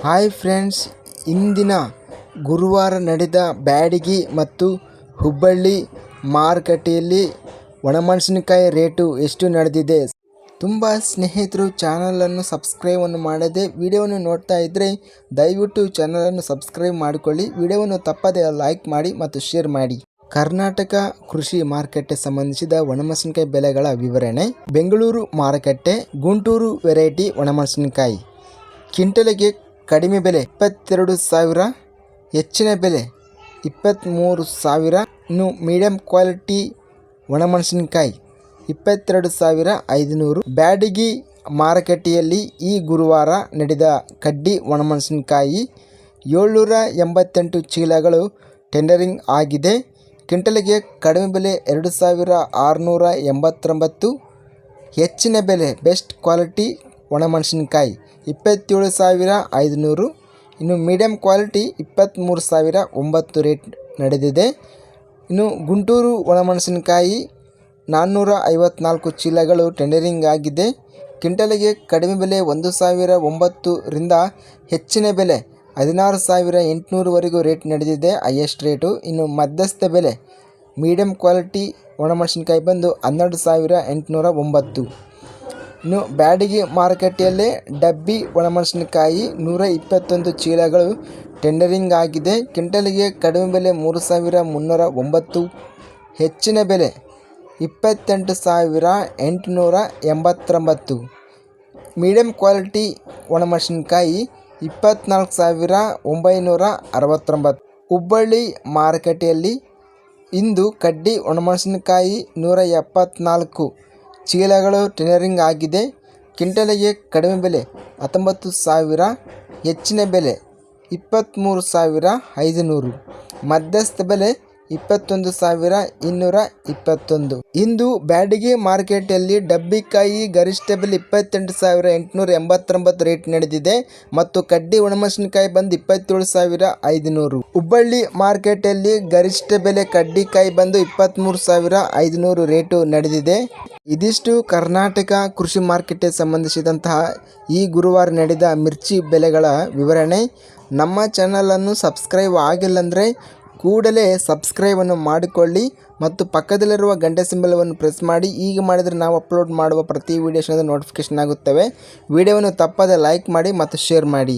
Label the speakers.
Speaker 1: Hi friends, ಇಂದಿನ ಗುರುವಾರ ನಡೆದ ಬ್ಯಾಡಗಿ ಮತ್ತು ಹುಬ್ಬಳ್ಳಿ ಮಾರುಕಟ್ಟೆಯಲ್ಲಿ ಒಣಮೆಣಸಿನಕಾಯಿ ರೇಟು ಎಷ್ಟು ನಡೆದಿದೆ? ತುಂಬ ಸ್ನೇಹಿತರು ಚಾನಲನ್ನು ಸಬ್ಸ್ಕ್ರೈಬನ್ನು ಮಾಡದೆ ವಿಡಿಯೋವನ್ನು ನೋಡ್ತಾ ಇದ್ದರೆ ದಯವಿಟ್ಟು ಚಾನಲನ್ನು ಸಬ್ಸ್ಕ್ರೈಬ್ ಮಾಡಿಕೊಳ್ಳಿ, ವಿಡಿಯೋವನ್ನು ತಪ್ಪದೆ ಲೈಕ್ ಮಾಡಿ ಮತ್ತು ಶೇರ್ ಮಾಡಿ. ಕರ್ನಾಟಕ ಕೃಷಿ ಮಾರುಕಟ್ಟೆ ಸಂಬಂಧಿಸಿದ ಒಣಮೆಣಸಿನಕಾಯಿ ಬೆಲೆಗಳ ವಿವರಣೆ. ಬೆಂಗಳೂರು ಮಾರುಕಟ್ಟೆ, ಗುಂಟೂರು ವೆರೈಟಿ ಒಣಮೆಣಸಿನಕಾಯಿ. ಕ್ವಿಂಟಲಿಗೆ ಕಡಿಮೆ ಬೆಲೆ ಇಪ್ಪತ್ತೆರಡು ಸಾವಿರ, ಹೆಚ್ಚಿನ ಬೆಲೆ ಇಪ್ಪತ್ತ್ಮೂರು ಸಾವಿರ, ಇನ್ನು ಮೀಡಿಯಂ ಕ್ವಾಲಿಟಿ ಒಣಮೆಣಸಿನಕಾಯಿ ಇಪ್ಪತ್ತೆರಡು ಸಾವಿರ ಐದುನೂರು. ಬ್ಯಾಡಗಿ ಮಾರುಕಟ್ಟೆಯಲ್ಲಿ ಈ ಗುರುವಾರ ನಡೆದ ಕಡ್ಡಿ ಒಣಮೆಣಸಿನಕಾಯಿ ಏಳ್ನೂರ ಎಂಬತ್ತೆಂಟು ಚೀಲಗಳು ಟೆಂಡರಿಂಗ್ ಆಗಿದೆ. ಕ್ವಿಂಟಲ್ಗೆ ಕಡಿಮೆ ಬೆಲೆ ಎರಡು ಸಾವಿರ ಆರುನೂರ ಎಂಬತ್ತೊಂಬತ್ತು, ಹೆಚ್ಚಿನ ಬೆಲೆ ಬೆಸ್ಟ್ ಕ್ವಾಲಿಟಿ ಒಣಮೆಣಸಿನಕಾಯಿ, ಇಪ್ಪತ್ತೇಳು ಸಾವಿರ ಐದುನೂರು. ಇನ್ನು ಮೀಡಿಯಂ ಕ್ವಾಲಿಟಿ ಇಪ್ಪತ್ತ್ಮೂರು ಸಾವಿರ ಒಂಬತ್ತು ರೇಟ್ ನಡೆದಿದೆ. ಇನ್ನು ಗುಂಟೂರು ಒಣಮೆಣಸಿನಕಾಯಿ, ನಾನ್ನೂರ ಐವತ್ನಾಲ್ಕು ಚೀಲಗಳು ಟೆಂಡರಿಂಗ್ ಆಗಿದೆ. ಕ್ವಿಂಟಲಿಗೆ ಕಡಿಮೆ ಬೆಲೆ ಒಂದು ಸಾವಿರ ಒಂಬತ್ತರಿಂದ ಹೆಚ್ಚಿನ ಬೆಲೆ ಹದಿನಾರು ಸಾವಿರ ಎಂಟುನೂರವರೆಗೂ ರೇಟ್ ನಡೆದಿದೆ ಹೈಯೆಸ್ಟ್ ರೇಟು ಇನ್ನು ಮಧ್ಯಸ್ಥ ಬೆಲೆ ಮೀಡಿಯಂ ಕ್ವಾಲಿಟಿ ಒಣಮೆಣಸಿನಕಾಯಿ ಬಂದು ಹನ್ನೆರಡು ಸಾವಿರ ಎಂಟುನೂರ ಒಂಬತ್ತು. ಇನ್ನು ಬ್ಯಾಡಗಿ ಮಾರುಕಟ್ಟೆಯಲ್ಲಿ ಡಬ್ಬಿ ಒಣಮೆಣಸಿನಕಾಯಿ ನೂರ ಇಪ್ಪತ್ತೊಂದು ಚೀಲಗಳು ಟೆಂಡರಿಂಗ್ ಆಗಿದೆ. ಕ್ವಿಂಟಲ್ಗೆ ಕಡಿಮೆ ಬೆಲೆ ಮೂರು ಸಾವಿರ ಮುನ್ನೂರ ಒಂಬತ್ತು, ಹೆಚ್ಚಿನ ಬೆಲೆ ಇಪ್ಪತ್ತೆಂಟು ಸಾವಿರ ಎಂಟುನೂರ ಎಂಬತ್ತೊಂಬತ್ತು. ಮೀಡಿಯಂ ಕ್ವಾಲಿಟಿ ಒಣಮೆಣಸಿನಕಾಯಿ ಇಪ್ಪತ್ತ್ನಾಲ್ಕು ಸಾವಿರ ಒಂಬೈನೂರ ಅರವತ್ತೊಂಬತ್ತು. ಹುಬ್ಬಳ್ಳಿ ಮಾರುಕಟ್ಟೆಯಲ್ಲಿ ಇಂದು ಕಡ್ಡಿ ಒಣಮೆಣಸಿನಕಾಯಿ ನೂರ ಎಪ್ಪತ್ತ್ನಾಲ್ಕು ಚೀಲಗಳು ಟೆನರಿಂಗ್ ಆಗಿದೆ. ಕ್ವಿಂಟಲಿಗೆ ಕಡಿಮೆ ಬೆಲೆ, ಹತ್ತೊಂಬತ್ತು ಸಾವಿರ, ಹೆಚ್ಚಿನ ಬೆಲೆ ಇಪ್ಪತ್ತ್ಮೂರು ಸಾವಿರ ಐದುನೂರು. ಮಧ್ಯಸ್ಥ ಬೆಲೆ ಇಪ್ಪತ್ತೊಂದು ಸಾವಿರ ಇನ್ನೂರ ಇಪ್ಪತ್ತೊಂದು. ಇಂದು ಬ್ಯಾಡಗಿ ಮಾರ್ಕೆಟಲ್ಲಿ ಡಬ್ಬಿಕಾಯಿ ಗರಿಷ್ಠ ಬೆಲೆ ಇಪ್ಪತ್ತೆಂಟು ಸಾವಿರ ಎಂಟುನೂರ ಎಂಬತ್ತೊಂಬತ್ತು ರೇಟ್ ನಡೆದಿದೆ ಮತ್ತು ಕಡ್ಡಿ ಒಣಮೆಣಸಿನಕಾಯಿ ಬಂದು ಇಪ್ಪತ್ತೇಳು ಸಾವಿರ ಐದುನೂರು. ಹುಬ್ಬಳ್ಳಿ ಮಾರ್ಕೆಟಲ್ಲಿ ಗರಿಷ್ಠ ಬೆಲೆ ಕಡ್ಡಿಕಾಯಿ ಬಂದು ಇಪ್ಪತ್ತ್ಮೂರು ಸಾವಿರ ಐದುನೂರು ರೇಟು ನಡೆದಿದೆ. ಇದಿಷ್ಟು ಕರ್ನಾಟಕ ಕೃಷಿ ಮಾರ್ಕೆಟ್ಗೆ ಸಂಬಂಧಿಸಿದಂತಹ ಈ ಗುರುವಾರ ನಡೆದ ಮಿರ್ಚಿ ಬೆಲೆಗಳ ವಿವರಣೆ. ನಮ್ಮ ಚಾನಲನ್ನು ಸಬ್ಸ್ಕ್ರೈಬ್ ಆಗಿಲ್ಲಂದರೆ ಕೂಡಲೇ ಸಬ್ಸ್ಕ್ರೈಬನ್ನು ಮಾಡಿಕೊಳ್ಳಿ ಮತ್ತು ಪಕ್ಕದಲ್ಲಿರುವ ಗಂಟೆ ಸಿಂಬಲವನ್ನು ಪ್ರೆಸ್ ಮಾಡಿ. ಈಗ ಮಾಡಿದರೆ ನಾವು ಅಪ್ಲೋಡ್ ಮಾಡುವ ಪ್ರತಿ ವೀಡಿಯೋಸ್ನದು ನೋಟಿಫಿಕೇಷನ್ ಆಗುತ್ತವೆ. ವಿಡಿಯೋವನ್ನು ತಪ್ಪದೆ ಲೈಕ್ ಮಾಡಿ ಮತ್ತು ಶೇರ್ ಮಾಡಿ.